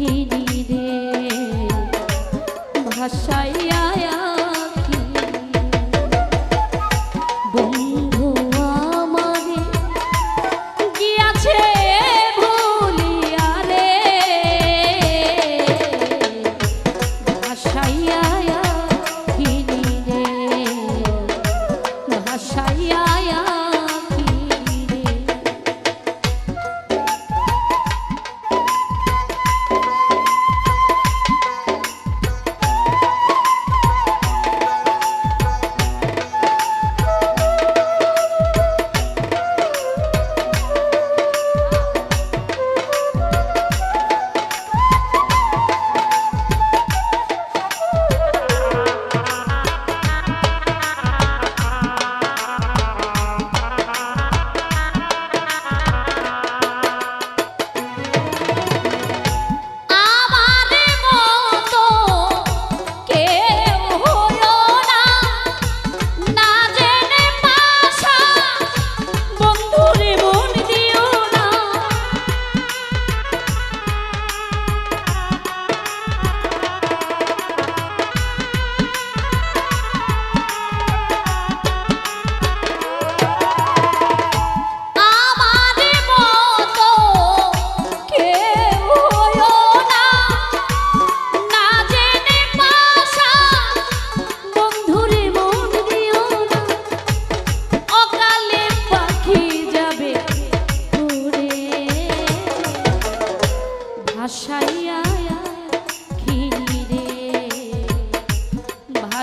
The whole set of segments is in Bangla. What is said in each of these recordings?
দেখিনি রে ভাষাইয়া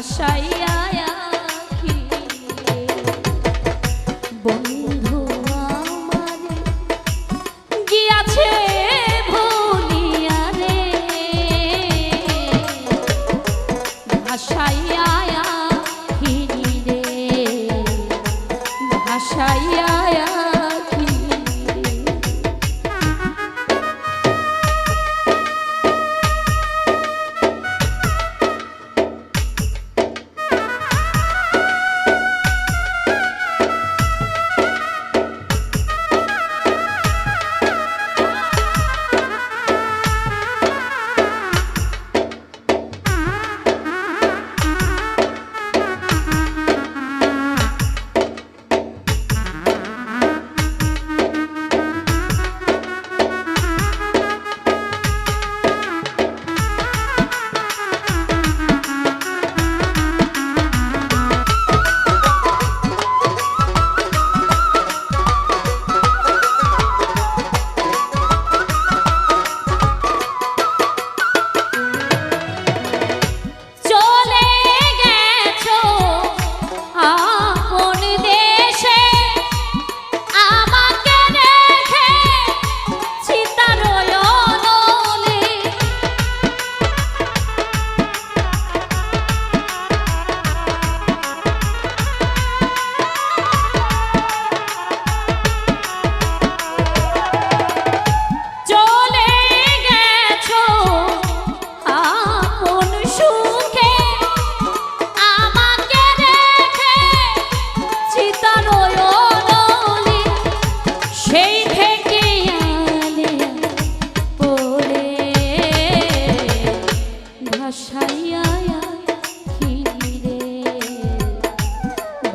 ভাসাইয়া বন্ধু আমার গিয়াছে ভুলিয়া রে ভাসাইয়া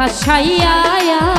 ভাসাইয়া